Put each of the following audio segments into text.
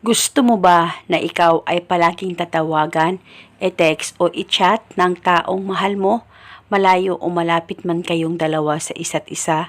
Gusto mo ba na ikaw ay palaging tatawagan, e-text o i-chat ng taong mahal mo, malayo o malapit man kayong dalawa sa isa't isa?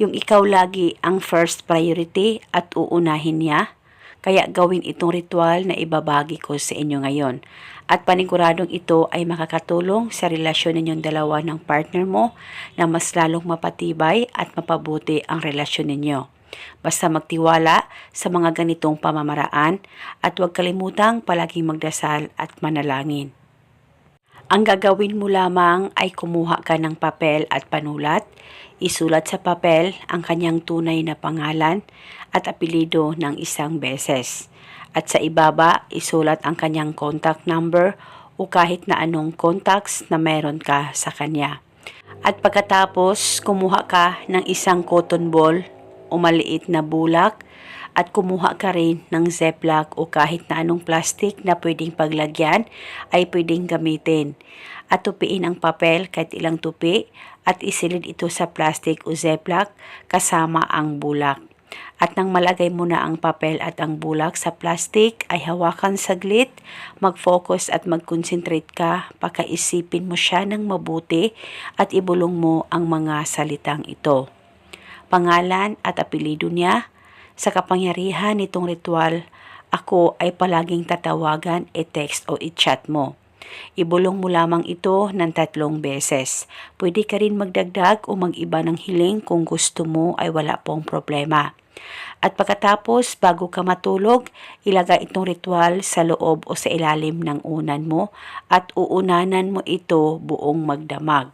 Yung ikaw lagi ang first priority at uunahin niya? Kaya gawin itong ritual na ibabagi ko sa inyo ngayon. At paniguradong ito ay makakatulong sa relasyon ninyong dalawa ng partner mo na mas lalong mapatibay at mapabuti ang relasyon ninyo. Basta magtiwala sa mga ganitong pamamaraan at huwag kalimutang palaging magdasal at manalangin. Ang gagawin mo lamang ay kumuha ka ng papel at panulat, isulat sa papel ang kanyang tunay na pangalan at apelido ng isang beses. At sa ibaba, isulat ang kanyang contact number o kahit na anong contacts na meron ka sa kanya. At pagkatapos, kumuha ka ng isang cotton ball o maliit na bulak at kumuha ka rin ng ziplock o kahit na anong plastic na pwedeng paglagyan ay pwedeng gamitin. At tupiin ang papel kahit ilang tupi at isilid ito sa plastic o ziplock kasama ang bulak. At nang malagay mo na ang papel at ang bulak sa plastic ay hawakan saglit, mag-focus at mag-concentrate ka, pakaisipin mo siya ng mabuti at ibulong mo ang mga salitang ito pangalan at apelido niya. Sa kapangyarihan nitong ritual, ako ay palaging tatawagan, e-text o i-chat mo. Ibulong mo lamang ito ng tatlong beses. Pwede ka rin magdagdag o mag-iba ng hiling kung gusto mo ay wala pong problema. At pagkatapos, bago ka matulog, ilagay itong ritual sa loob o sa ilalim ng unan mo at uunanan mo ito buong magdamag.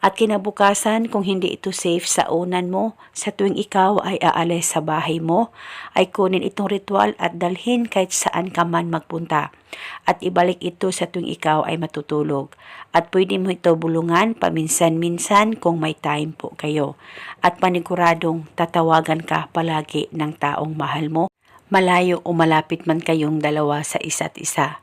At kinabukasan, kung hindi ito safe sa unan mo, sa tuwing ikaw ay aalis sa bahay mo, ay kunin itong ritual at dalhin kahit saan ka man magpunta. At ibalik ito sa tuwing ikaw ay matutulog. At pwede mo ito bulungan paminsan-minsan kung may time po kayo. At paniguradong tatawagan ka palagi ng taong mahal mo, malayo o malapit man kayong dalawa sa isa't isa.